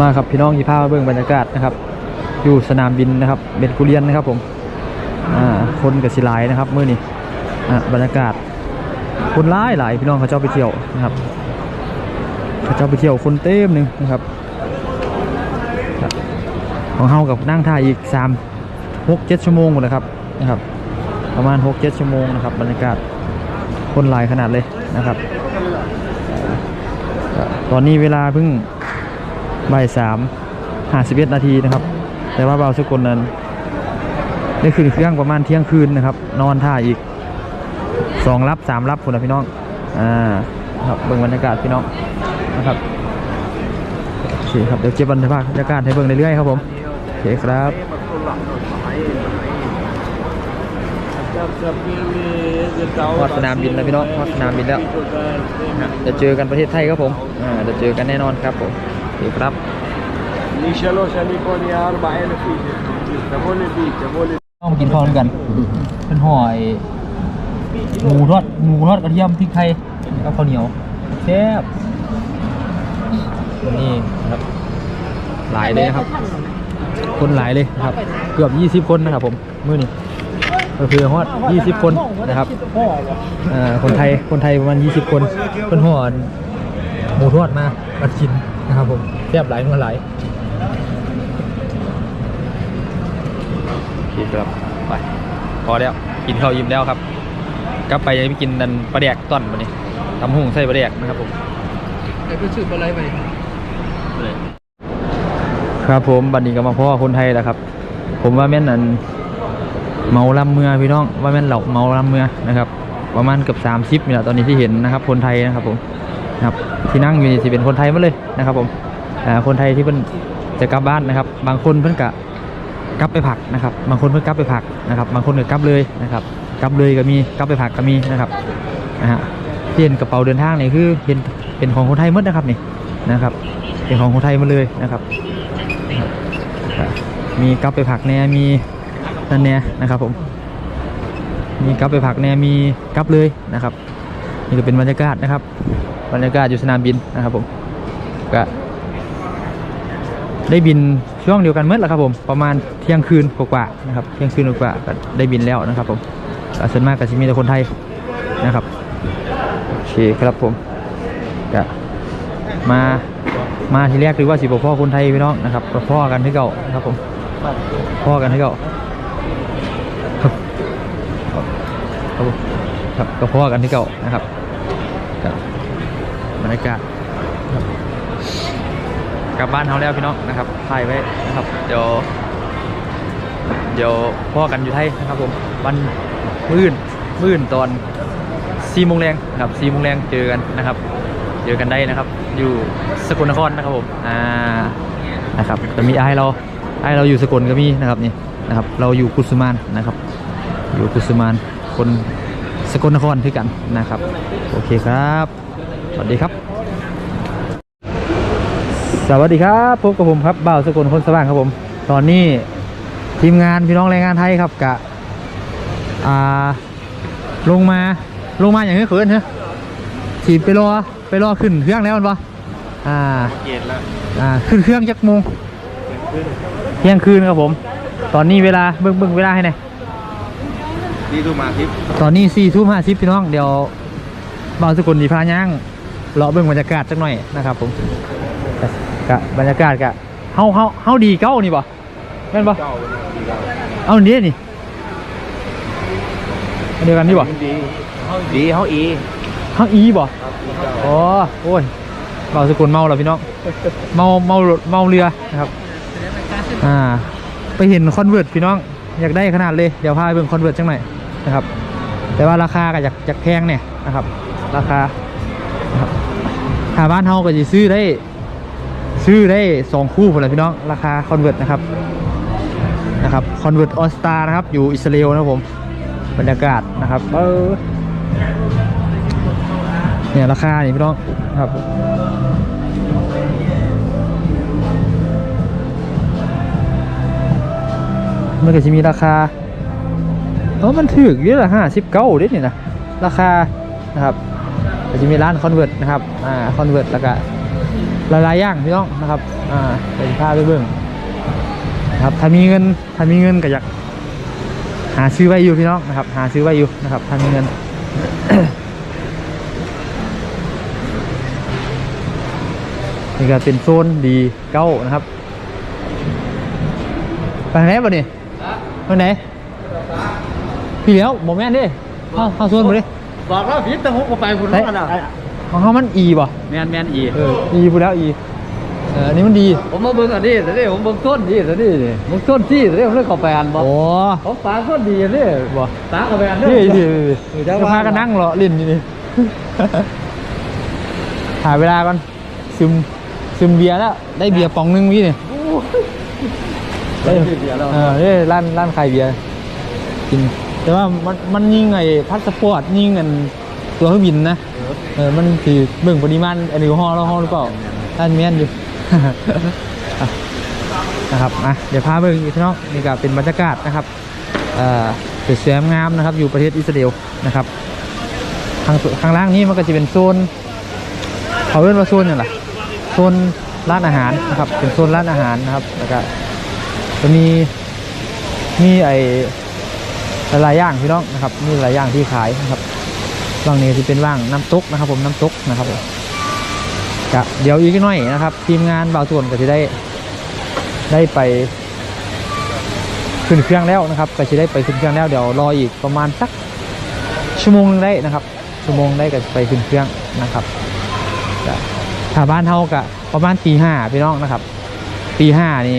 มาครับพี่น้องยีพามาเบิ่งบรรยากาศนะครับ อยู่สนามบินนะครับเบนกูเรียนนะครับผมคนกับสิลายนะครับเมื้อนี้บรรยากาศ คนหลายหลายพี่น้องเขาเจ้าไปเที่ยวนะครับเขาเจ้าไปเที่ยวคนเต็มหนึ่งนะครับ ของเฮากับนั่งท่าอีกสามหกเจ็ดชั่วโมงหมดนะครับนะครับ ประมาณหกเจ็ดชั่วโมงนะครับ บรรยากาศคนหลายขนาดเลยนะครับ ตอนนี้เวลาเพิ่ง บ่ายสามห้าสิบเอ็ดนาทีนะครับ แต่ว่าเบาสกุลนั้นได้ขึ้นเครื่องประมาณเที่ยงคืนนะครับ นอนท่าอีกสองรับสามรับคุณนะพี่น้องอ่าครับเบิ่งบรรยากาศพี่น้องนะครับโอเคครับเดี๋ยวเก็บบรรยากาศให้เบิ่งเรื่อยๆครับผมโอเคครับวัดสนามบินแล้วพี่น้องวัดสนามบินแล้วจะเจอกันประเทศไทยครับผมอ่าจะเจอกันแน่นอนครับผม นี่ครับมีชโลชาลีคนี่อาร์บายนะพี่จะโบลีพี่จะโบลีต้องกินข้าวกัน เป็นหอยหมูทอดหมูทอดกระเทียมพริกไทยกับข้าวเหนียวแซ่บนี่ครับหลายเลยครับ คนหลายเลยครับ เกือบ 20 คนนะครับผมมื้อนี้ก็คือฮอด20 คนนะครับคนไทยคนไทยประมาณ 20 คนเป็นห่อหมูทอดมามาชิน นะครับผมแซ่บหลายนัวหลายโอเคครับไปพอแล้วกินข้าวยิ้มแล้วครับกลับไปยังไปกินนันปลาแดกต้อนมานี่ตำหุ่งใส่ปลาแดกนะครับผมไอ้เป็นชื่ออะไรไปครับผมบัดนี้ก็มาพ่อคนไทยแล้วครับ ผมว่าแม่นอันเมาลำเมือพี่น้องว่าแม่นเหล่าเมาลำเมือนะครับ ประมาณเกือบสามสิบนี่แหละตอนนี้ที่เห็นนะครับ คนไทยนะครับผม นะครับที่นั่งอยู่นี่สิเป็นคนไทยหมาเลยนะครับผมคนไทยที่เพิ่นจะกลับบ้านนะครับ บางคนเพิ่นกะกลับไปผักนะครับ บางคนเพิ่นกลับไปผักนะครับ บางคนก็กลับเลยนะครับกลับเลยก็มีกลับไปผักก็มีนะครับนะฮะที่เห็นกระเป๋าเดินทางนี่คือเป็นเป็นของคนไทยหมดนะครับนี่นะครับ เป็นของคนไทยหมาเลยนะครับ มีกลับไปผักแน่มีนั่นแน่นะครับผมมีกลับไปผักแน่มีกลับเลยนะครับ นี่ก็เป็นบรรยากาศนะครับ บรรยากาศอยู่สนามบินนะครับผมก็ได้บินช่วงเดียวกันเมื่อแหละครับผมประมาณเที่ยงคืนกว่าๆนะครับเที่ยงคืนกว่าก็ได้บินแล้วนะครับผมส่วนมากก็จะมีแต่คนไทยนะครับโอเคครับผมก็มามาทีแรกหรือว่าสิบพ่อคนไทยพี่น้องนะครับก็พ่อกันที่เก่านะครับผมพ่อกันที่เก่าครับครับผมครับก็พ่อกันที่เก่านะครับ กาศครับกลับบ้านเขาแล้วพี่น้องนะครับถ่ายไว้นะครับ เดี๋ยว เดี๋ยวพ่อกันอยู่ไทยนะครับผมวันมื่นมื่นตอนสี่โมงแรงนะครับสี่โมงแรงเจอกันนะครับ เจอกันได้นะครับ อยู่สกลนครนะครับผมอ่านะครับจะมีไอ้เราไอ้เราอยู่สกลก็มีนะครับนี่นะครับ เราอยู่กุสุมานนะครับ อยู่กุสุมานคนสกลนครด้วยกันนะครับ โอเคครับ สวัสดีครับ สวัสดีครับพบกับผมครับบ่าวสกลคนสว่างครับผม ตอนนี้ทีมงานพี่น้องแรงงานไทยครับกะอ่าลงมาลงมาอย่างนี้เขินเหรอถีบไปรอไปรอขึ้นเครื่องแล้วมันปะอ่าเย็นแล้วอ่าขึ้นเครื่องจักโมงเที่ยงคืนครับผม ตอนนี้เวลาเบิ่งเบิ่งเวลาให้หน่อยนี่ดูมาทิปตอนนี้สี่ทุ่มห้าสิบพี่น้องเดี๋ยวบ่าวสกุลดีพาย่างเลาะเบิ่งบรรยากาศสักหน่อยนะครับผม กะกะบรรยากาศกะเฮาเฮาเฮาดีเก้านี่ปะแม่นปะเก้าดีเก้าเอาอันนี้นี่อันเดียวกันนี่ปะดีดีเขาอีเฮาอีปะอ๋อโอ้ยบ่าวสกุลเมาแล้วพี่น้องเมาเมารถเมาเรือนะครับอ่าไปเห็นคอนเวิร์ตพี่น้องอยากได้ขนาดเลยเดี๋ยวพาไปเบิ่งคอนเวิร์ตจังหน่อยนะครับ แต่ว่าราคาก็อยากอยากแพงเนี่ยนะครับ ราคานะครับถ้าบ้านเฮาก็จะซื้อได้ ซื้อได้สองคู่พุ่นแหละพี่น้อง ราคาคอนเวิร์ตนะครับนะครับคอนเวิร์ตออสตานะครับ อยู่อิสราเอลนะผม บรรยากาศนะครับเออเนี่ยราคานี่พี่น้องนะครับมันก็จะมีราคาเออมันถือเยอะละห้าสิบเก้าดินี่นะราคานะครับจะมีร้านคอนเวิร์ตนะครับอ่าคอนเวิร์ตแล้วก็ หลายๆอย่างพี่น้องนะครับอ่าไปพาไปเบิ่งนะครับถ้ามีเงินถ้ามีเงินก็อยากหาซื้อไว้อยู่พี่น้องนะครับ หาซื้อไว้อยู่นะครับถ้ามีเงินนี่ก็เป็นโซนดีเก้านะครับไปทางไหนบ่นี่ไปไหนพี่เลี้ยวโมแม่นดิเข้าเข้าโซนบ่ดิบอกแล้วพิษแต่ผมก็ไปคุณเฮ้ยนั่นน่ะ ของเขามันอีบ่แมนแมนอีเอออีพูดแล้วอีเอออันนี้มันดีผมมาเบิ่งอันนี้แต่นี่ผมเบิ่งต้นนี่แต่นี่นี่เบิ่งต้นที่แต่นี่ผมเลยเข้าไปอ่านบอกโอ้ผมฝาต้นดีอันนี่บ่ฝาเข้าไปอ่านเด้นี่อดิเออเดี๋ยวจะพากันนั่งเหรอลิ้นอยู่นี่หาเวลาก่อนซึมซึมเบียร์แล้ว ได้เบียร์ปองนึงพี่นี่ได้เดียวแล้วเออนี่ร้านร้านขายเบียร์กินแต่ว่ามันมันยิงไอ้พาสปอร์ตยิงกันตัวเครื่องบินนะ เออมันคือเบิ่งปริมาณแอลกอฮอล์แล้วฮอล์หรือเปล่าท่านแม่นอยู่ นะครับอะเดี๋ยวพาเบิ่งอีกทีเนาะนี่ก็เป็นบรรยากาศนะครับเอ่อสวยงามนะครับ อยู่ประเทศอิสราเอลนะครับข้างข้างล่างนี้มันก็จะเป็นโซนเขาเรียกว่าโซนเนี่ยแหละโซนร้านอาหารนะครับ เป็นโซนร้านอาหารนะครับแล้วก็จะมีมีไอ้หลายอย่างพี่น้องนะครับ มีหลายอย่างที่ขายนะครับ ว่างนี้ที่เป็นว่างน้ำตกนะครับ ผมน้ำตกนะครับผมกะเดี๋ยวอีกน่อยนะครับ ทีมงานบ่าวส่วนก็จะได้ได้ไป ขึ้นเครื่องแล้วนะครับ ก็จะได้ไปขึ้นเครื่องแล้วเดี๋ยวรออีกประมาณสักชั่วโมงหนึงได้นะครับ ชั่วโมงได้ก็จะไปขึ้นเครื่องนะครับถ้าบ้านเฮากะประมาณตีห้าพี่น้องนะครับตีห้านี่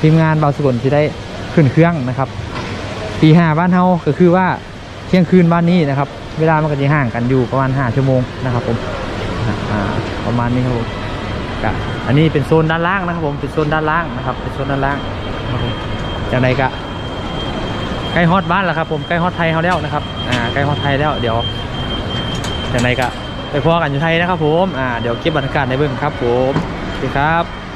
ทีมงานบ่าวสกลจะได้ขึ้นเครื่องนะครับตีห้าบ้านเฮาก็คือว่า เที่ยงคืนบ้านนี้นะครับ เวลามันก็จะห่างกันอยู่ประมาณ5ชั่วโมงนะครับผมอ่าประมาณนี้ครับผมกะอันนี้เป็นโซนด้านล่างนะครับผมเป็นโซนด้านล่างนะครับ เป็นโซนด้านล่างนะครับจากไหนกะใกล้ฮอตบ้านแล้วครับผมใกล้ฮอตไทยเขาแล้วนะครับอ่าใกล้ฮอตไทยแล้วเดี๋ยวจากไหนกะไปพอกันอยู่ไทยนะครับผมอ่าเดี๋ยวเก็บบรรยากาศในเบื้องครับผมสวัสดีครับ